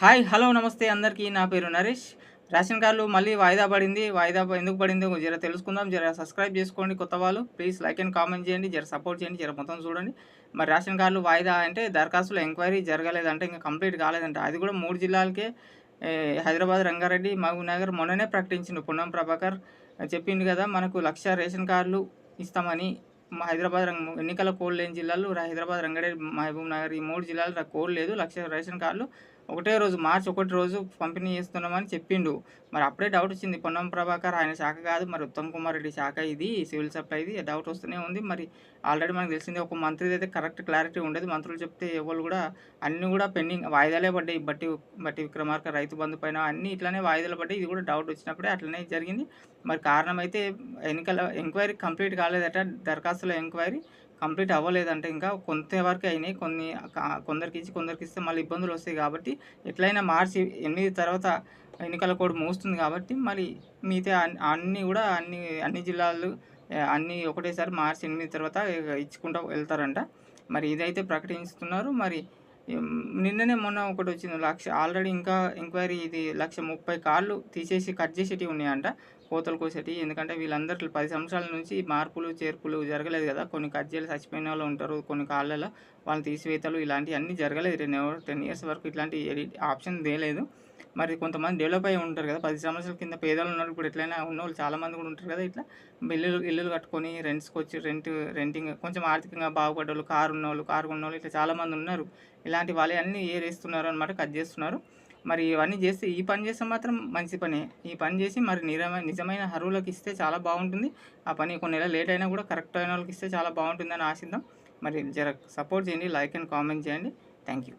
Hi hello నమస్తే అందరికీ. నా పేరు నరేష్. రేషన్ కార్డులు మళ్ళీ వాయిదా పడింది. వాయిదా ఎందుకు పడిందో జర తెలుసుకుందాం. జర సబ్స్క్రైబ్ చేసుకోండి కొత్త వాళ్ళు. ప్లీజ్ లైక్ అండ్ కామెంట్ చేయండి. జర సపోర్ట్ చేయండి. జర మొత్తం చూడండి. మరి రేషన్ కార్డులు వాయిదా అంటే దరఖాస్తులో ఎంక్వైరీ జరగలేదంటే ఇంకా కంప్లీట్ కాలేదంట. అది కూడా మూడు జిల్లాలకే. హైదరాబాద్ రంగారెడ్డి మహబూబ్ నగర్ మొన్ననే ప్రకటించిండు పొన్నం ప్రభాకర్. చెప్పిండు కదా మనకు లక్ష రేషన్ కార్డులు ఇస్తామని. మా హైదరాబాద్ రంగ ఎన్నికల కోడ్ లేని జిల్లాలు హైదరాబాద్ రంగారెడ్డి మహబూబ్ నగర్ ఈ మూడు జిల్లాలు కోడ్ లేదు. లక్ష రేషన్ కార్డులు ఒకటే రోజు మార్చి ఒకటి రోజు పంపిణీ చేస్తున్నామని చెప్పిండు. మరి అప్పుడే డౌట్ వచ్చింది. పొన్నం ప్రభాకర్ ఆయన శాఖ కాదు మరి ఉత్తమ్ కుమార్ రెడ్డి శాఖ ఇది సివిల్ సప్లైది డౌట్ వస్తూనే ఉంది. మరి ఆల్రెడీ మనకు తెలిసింది ఒక మంత్రిది అయితే కరెక్ట్ క్లారిటీ ఉండదు. మంత్రులు చెప్తే ఎవరు కూడా అన్నీ కూడా పెండింగ్ వాయిదాలే పడ్డాయి. బట్టి బట్టి విక్రమార్క రైతు బంధు పైన అన్నీ ఇట్లానే వాయిదాలు పడ్డాయి. ఇది కూడా డౌట్ వచ్చినప్పుడే అట్లనే జరిగింది. మరి కారణం అయితే ఎన్నికల ఎంక్వైరీ కంప్లీట్ కాలేదట. దరఖాస్తుల ఎంక్వైరీ కంప్లీట్ అవ్వలేదంటే ఇంకా కొంతవరకు అయినాయి. కొన్ని కొందరికి ఇచ్చి కొందరికి ఇస్తే మళ్ళీ ఇబ్బందులు వస్తాయి కాబట్టి ఎట్లయినా మార్చి ఎనిమిది తర్వాత ఎన్నికల కోడ్ మోస్తుంది కాబట్టి మరి మిగతా అన్ని అన్నీ కూడా అన్ని అన్ని జిల్లాలు అన్నీ ఒకటేసారి మార్చి ఎనిమిది తర్వాత ఇచ్చుకుంటూ వెళ్తారంట. మరి ఇదైతే ప్రకటిస్తున్నారు. మరి నిన్ననే మొన్న ఒకటి వచ్చింది లక్ష. ఆల్రెడీ ఇంకా ఎంక్వైరీ ఇది లక్ష ముప్పై కార్లు తీసేసి కట్ చేసేటివి ఉన్నాయంట కోతలు కోసేటి ఎందుకంటే వీళ్ళందరూ పది సంవత్సరాల నుంచి మార్పులు చేర్పులు జరగలేదు కదా. కొన్ని కట్ చేయాలి చచ్చిపోయిన వాళ్ళు ఉంటారు. కొన్ని కాళ్ళలో వాళ్ళు తీసివేతలు ఇలాంటివి అన్నీ జరగలేదు టెన్ టెన్ ఇయర్స్ వరకు ఇట్లాంటి ఆప్షన్ తేలేదు మరి కొంతమంది డెవలప్ అయ్యి ఉంటారు కదా. పది సంవత్సరాల కింద పేదలు ఉన్నారు ఇప్పుడు ఎట్లయినా ఉన్న వాళ్ళు కూడా ఉంటారు కదా ఇట్లా. ఇల్లులు ఇల్లులు కట్టుకొని రెంట్స్కి వచ్చి రెంట్ రెంటింగ్ కొంచెం ఆర్థికంగా బాగుపడ్డ వాళ్ళు కారు ఉన్నోళ్ళు కారు ఉన్నోళ్ళు ఇట్లా చాలామంది ఉన్నారు. ఇలాంటి వాళ్ళే అన్నీ ఏరేస్తున్నారు అనమాట కట్ చేస్తున్నారు. మరి ఇవన్నీ చేస్తే ఈ పని చేస్తే మాత్రం మంచి పని. ఈ పని చేసి మరి నిజమైన నిజమైన అరువులకు ఇస్తే చాలా బాగుంటుంది. ఆ పని కొన్ని నెలలు లేట్ అయినా కూడా కరెక్ట్ అయిన వాళ్ళకి ఇస్తే చాలా బాగుంటుందని ఆశిద్దాం. మరి జర సపోర్ట్ చేయండి లైక్ అండ్ కామెంట్ చేయండి. Thank you